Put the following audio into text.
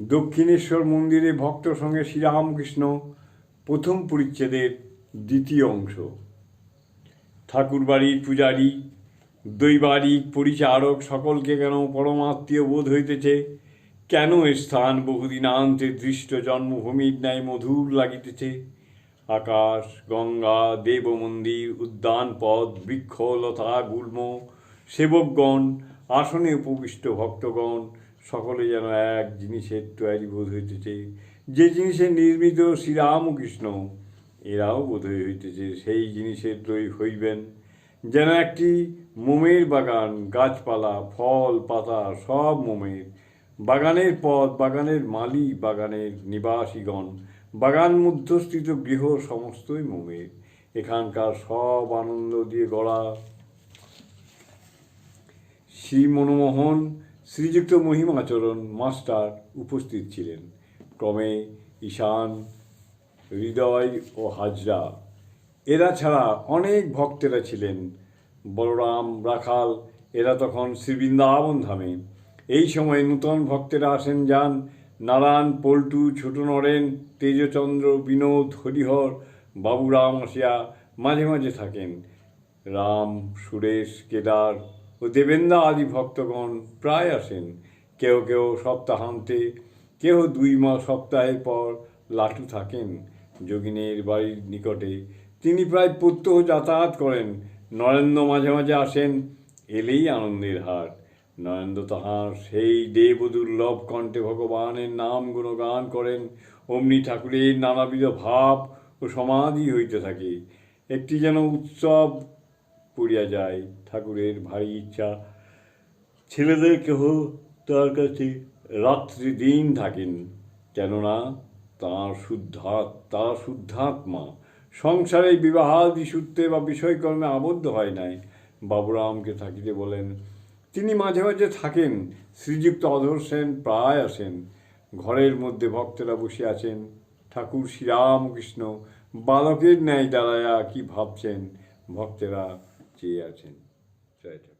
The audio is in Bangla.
দক্ষিণেশ্বর মন্দিরে ভক্ত সঙ্গে শ্রীরামকৃষ্ণ প্রথম পরিচ্ছেদের দ্বিতীয় অংশ। ঠাকুরবাড়ির পূজারী, দৈবারিক পরিচারক সকলকে কেন পরমাত্মীয় বোধ হইতেছে? কেন স্থান বহুদিনান্তে দৃষ্ট জন্মভূমির ন্যায় মধুর লাগিতেছে? আকাশ, গঙ্গা দেব মন্দির উদ্যান, পথ, বৃক্ষ, লতা, গুল্ম, সেবকগণ, আসনে উপবিষ্ট ভক্তগণ সকলে যেন এক জিনিসের তৈরি বোধ হইতেছে। যে জিনিসে নির্মিত শ্রীরামকৃষ্ণ, এরাও বোধ হইতেছে সেই জিনিসের তৈরি হইবেন। যেন একটি মোমের বাগান, গাছপালা, ফল, পাতা সব মোমের। বাগানের পথ, বাগানের মালি বাগানের নিবাসীগণ, বাগান মধ্যস্থিত গৃহ সমস্তই মোমের। এখানকার সব আনন্দ দিয়ে গড়া। শ্রী মনমোহন শ্রীযুক্ত মহিমাচরণ মাস্টার উপস্থিত ছিলেন। ক্রমে ঈশান, হৃদয় ও হাজরা। এরা ছাড়া অনেক ভক্তেরা ছিলেন। বলরাম, রাখাল, এরা তখন শ্রীবৃন্দাবন ধামে। এই সময় নূতন ভক্তেরা আসেন যান। নারায়ণ, পল্টু, ছোট নরেন, তেজচন্দ্র, বিনোদ, হরিহর, বাবুরাম আসিয়া মাঝে মাঝে থাকেন। রাম, সুরেশ, কেদার ও দেবেন্দা আদি ভক্তগণ প্রায় আসেন। কেউ কেউ সপ্তাহান্তে কেউ দুই মাস সপ্তাহের পর লাটু থাকেন। যোগিনীর বাড়ির নিকটে তিনি প্রায় প্রত্যহ যাতায়াত করেন। নরেন্দ্র মাঝে মাঝে আসেন, এলেই আনন্দের হাট নরেন্দ্র তাহার সেই দেবদুর্লভ কণ্ঠে ভগবানের নাম গুণগান করেন। অমনি ঠাকুরের নানাবিধ ভাব ও সমাধি হইতে থাকে। একটি যেন উৎসব পড়িয়া যায়। ঠাকুরের ভারী ইচ্ছা। ছেলেদের কেহ তার কাছে রাত্রি দিন থাকেন, কেননা তাঁর শুদ্ধা তার শুদ্ধাত্মা। সংসারে বিবাহাদি সূত্রে বা বিষয়কর্মে আবদ্ধ হয় নাই। বাবুরামকে থাকিতে বলেন, তিনি মাঝে মাঝে থাকেন, শ্রীযুক্ত অধর সেন প্রায় আসেন। ঘরের মধ্যে ভক্তেরা বসে আছেন, ঠাকুর শ্রীরামকৃষ্ণ বালকের ন্যায় দাঁড়ায়া কি ভাবছেন? ভক্তেরা চেয়ে আছেন জয় ঠাকুর